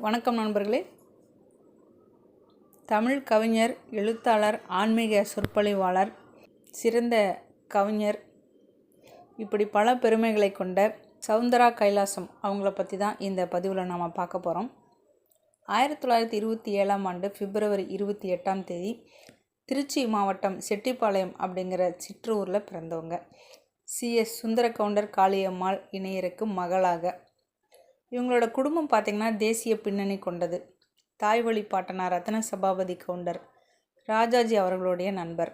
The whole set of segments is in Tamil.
வணக்கம் நண்பர்களே. தமிழ் கவிஞர் எழுத்தாளர் ஆன்மீக சொற்பொழிவாளர் சிறந்த கவிஞர் இப்படி பல பெருமைகளை கொண்ட சவுந்தரா கைலாசம் அவங்கள பற்றி தான் இந்த பதிவில் நாம் பார்க்க போகிறோம் ஆயிரத்தி தொள்ளாயிரத்தி இருபத்தி ஏழாம் ஆண்டு பிப்ரவரி இருபத்தி எட்டாம் தேதி திருச்சி மாவட்டம் செட்டிப்பாளையம் அப்படிங்கிற சிற்றூரில் பிறந்தவங்க. சிஎஸ் சுந்தர கவுண்டர் காளியம்மாள் இணையருக்கு மகளாக. இவங்களோட குடும்பம் பார்த்திங்கன்னா தேசிய பின்னணி கொண்டது. தாய் வழி பாட்டனார் ரத்ன சபாபதி கவுண்டர் ராஜாஜி அவர்களுடைய நண்பர்.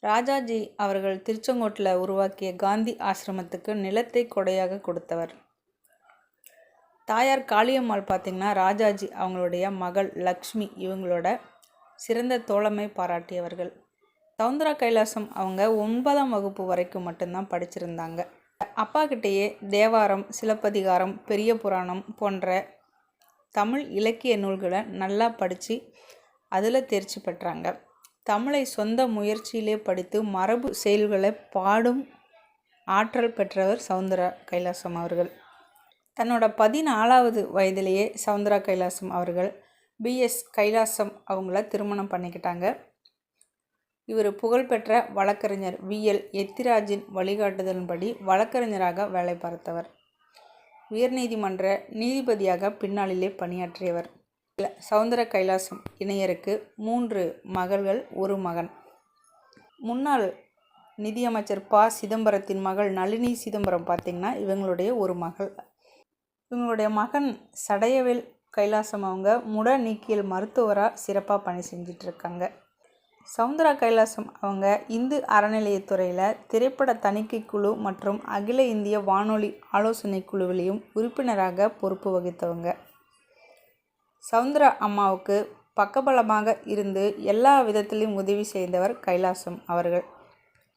ராஜாஜி அவர்கள் திருச்செங்கோட்டில் உருவாக்கிய காந்தி ஆசிரமத்துக்கு நிலத்தை கொடையாக கொடுத்தவர். தாயார் காளியம்மாள் பார்த்திங்கன்னா ராஜாஜி அவங்களுடைய மகள் லக்ஷ்மி இவங்களோட சிறந்த தோழமை பாராட்டியவர்கள். சவுந்தரா கைலாசம் அவங்க ஒன்பதாம் வகுப்பு வரைக்கும் மட்டும்தான் படிச்சிருந்தாங்க. அப்பா கிட்டேயே தேவாரம் சிலப்பதிகாரம் பெரிய புராணம் போன்ற தமிழ் இலக்கிய நூல்களை நல்லா படித்து அதில் தேர்ச்சி பெற்றாங்க. தமிழை சொந்த முயற்சியிலே படித்து மரபு செயல்களை பாடும் ஆற்றல் பெற்றவர் சவுந்தரா கைலாசம் அவர்கள். தன்னோட பதினாலாவது வயதிலேயே சவுந்தரா கைலாசம் அவர்கள் பிஎஸ் கைலாசம் அவங்கள திருமணம் பண்ணிக்கிட்டாங்க. இவர் புகழ்பெற்ற வழக்கறிஞர் விஎல் எத்திராஜின் வழிகாட்டுதலின்படி வழக்கறிஞராக வேலை பார்த்தவர். உயர்நீதிமன்ற நீதிபதியாக பின்னாளிலே பணியாற்றியவர். சவுந்தர கைலாசம் இணையருக்கு மூன்று மகள்கள் ஒரு மகன். முன்னாள் நிதியமைச்சர் ப. சிதம்பரத்தின் மகள் நளினி சிதம்பரம் பார்த்திங்கன்னா இவங்களுடைய ஒரு மகள். இவங்களுடைய மகன் சடையவேல் கைலாசம் அவங்க முட நீக்கியல் மருத்துவராக சிறப்பாக பணி செஞ்சிட்ருக்காங்க. சவுந்தரா கைலாசம் அவங்க இந்து அறநிலையத்துறையில் திரைப்பட தணிக்கை குழு மற்றும் அகில இந்திய வானொலி ஆலோசனை குழுவிலையும் உறுப்பினராக பொறுப்பு வகித்தவங்க. சவுந்தரா அம்மாவுக்கு பக்கபலமாக இருந்து எல்லா விதத்திலையும் உதவி செய்தவர் கைலாசம் அவர்கள்.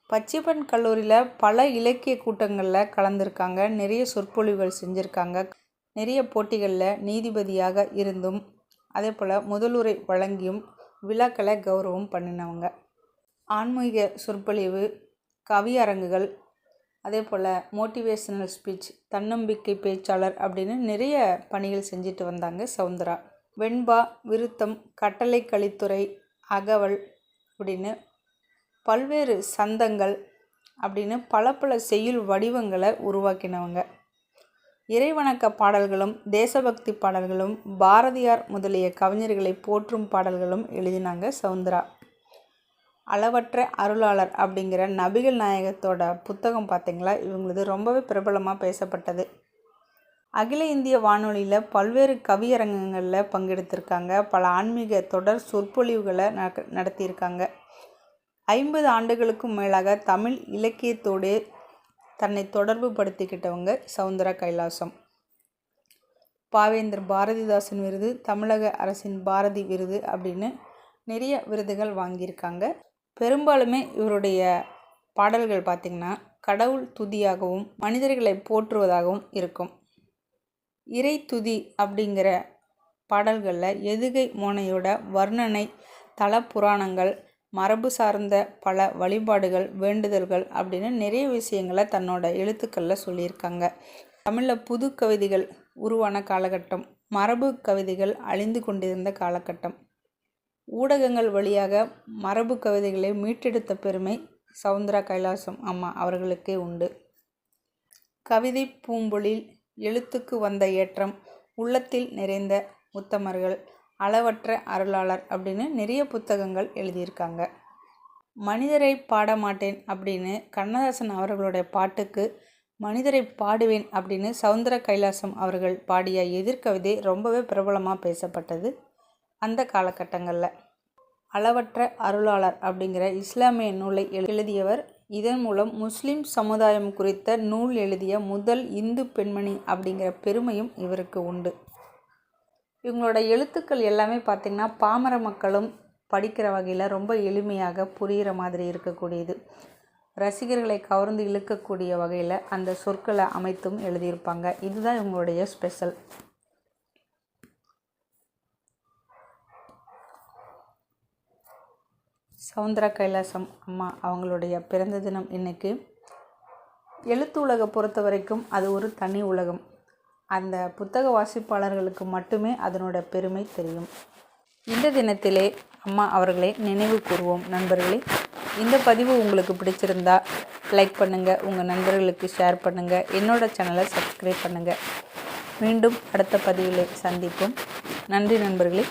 பச்சிப்பன் கல்லூரியில் பல இலக்கிய கூட்டங்களில் கலந்துருக்காங்க நிறைய சொற்பொழிவுகள் செஞ்சுருக்காங்க. நிறைய போட்டிகளில் நீதிபதியாக இருந்தும் அதே போல் முதலுரை வழங்கியும் விழாக்களை கௌரவம் பண்ணினவங்க. ஆன்மீக சொற்பொழிவு கவியரங்குகள் அதே போல் மோட்டிவேஷனல் ஸ்பீச் தன்னம்பிக்கை பேச்சாளர் அப்படின்னு நிறைய பணிகள் செஞ்சுட்டு வந்தாங்க சவுந்தரா. வெண்பா விருத்தம் கட்டளை கலித்துறை அகவல் அப்படின்னு பல்வேறு சந்தங்கள் அப்படின்னு பல பல செய்யுள் வடிவங்களை உருவாக்கினவங்க. இறைவணக்க பாடல்களும் தேசபக்தி பாடல்களும் பாரதியார் முதலிய கவிஞர்களை போற்றும் பாடல்களும் எழுதினாங்க சவுந்தரா. அளவற்ற அருளாளர் அப்படிங்கிற நபிகள் நாயகத்தோட புத்தகம் பார்த்திங்களா இவங்களது ரொம்பவே பிரபலமாக பேசப்பட்டது. அகில இந்திய வானொலியில் பல்வேறு கவியரங்கங்களில் பங்கெடுத்திருக்காங்க. பல ஆன்மீக தொடர் சொற்பொழிவுகளை நடத்தியிருக்காங்க. ஐம்பது ஆண்டுகளுக்கும் மேலாக தமிழ் இலக்கியத்தோடு தன்னை தொடர்பு படுத்திக்கிட்டவங்க சவுந்தர கைலாசம். பாவேந்தர் பாரதிதாசன் விருது தமிழக அரசின் பாரதி விருது அப்படின்னு நிறைய விருதுகள் வாங்கியிருக்காங்க. பெரும்பாலுமே இவருடைய பாடல்கள் பார்த்திங்கன்னா கடவுள் துதியாகவும் மனிதர்களை போற்றுவதாகவும் இருக்கும். இறை துதி அப்படிங்கிற பாடல்களில் எதுகை மோனையோட வர்ணனை தல புராணங்கள் மரபு சார்ந்த பல வழிபாடுகள் வேண்டுதல்கள் அப்படின்னு நிறைய விஷயங்களை தன்னோட எழுத்துக்களில் சொல்லியிருக்காங்க. தமிழில் புது கவிதைகள் உருவான காலகட்டம் மரபு கவிதைகள் அழிந்து கொண்டிருந்த காலகட்டம். ஊடகங்கள் வழியாக மரபு கவிதைகளை மீட்டெடுத்த பெருமை சவுந்தரா கைலாசம் அம்மா அவர்களுக்கே உண்டு. கவிதை பூம்பொழில் எழுத்துக்கு வந்த ஏற்றம் உள்ளத்தில் நிறைந்த உத்தமர்கள் அளவற்ற அருளாளர் அப்படின்னு நிறைய புத்தகங்கள் எழுதியிருக்காங்க. மனிதரை பாட மாட்டேன் அப்படின்னு கண்ணதாசன் அவர்களுடைய பாட்டுக்கு மனிதரை பாடுவேன் அப்படின்னு சவுந்தர கைலாசம் அவர்கள் பாடிய எதிர்கவிதை ரொம்பவே பிரபலமாக பேசப்பட்டது அந்த காலகட்டங்களில். அளவற்ற அருளாளர் அப்படிங்கிற இஸ்லாமிய நூலை எழுதியவர். இதன் மூலம் முஸ்லீம் சமுதாயம் குறித்த நூல் எழுதிய முதல் இந்து பெண்மணி அப்படிங்கிற பெருமையும் இவருக்கு உண்டு. இவங்களோட எழுத்துக்கள் எல்லாமே பார்த்திங்கன்னா பாமர மக்களும் படிக்கிற வகையில் ரொம்ப எளிமையாக புரிகிற மாதிரி இருக்கக்கூடியது. ரசிகர்களை கவர்ந்து இழுக்கக்கூடிய வகையில் அந்த சொற்களை அமைத்தும் எழுதியிருப்பாங்க. இதுதான் இவங்களுடைய ஸ்பெஷல். சவுந்தர கைலாசம் அம்மா அவங்களுடைய பிறந்த தினம் இன்றைக்கி எழுத்து உலகை பொறுத்த வரைக்கும் அது ஒரு தனி உலகம். அந்த புத்தக வாசிப்பாளர்களுக்கு மட்டுமே அதனோட பெருமை தெரியும். இந்த தினத்திலே அம்மா அவர்களை நினைவு கூறுவோம் நண்பர்களே. இந்த பதிவு உங்களுக்கு பிடிச்சிருந்தா லைக் பண்ணுங்கள் உங்கள் நண்பர்களுக்கு ஷேர் பண்ணுங்கள் என்னோட சேனலை சப்ஸ்கிரைப் பண்ணுங்கள் மீண்டும் அடுத்த பதிவிலே சந்திப்போம். நன்றி நண்பர்களே.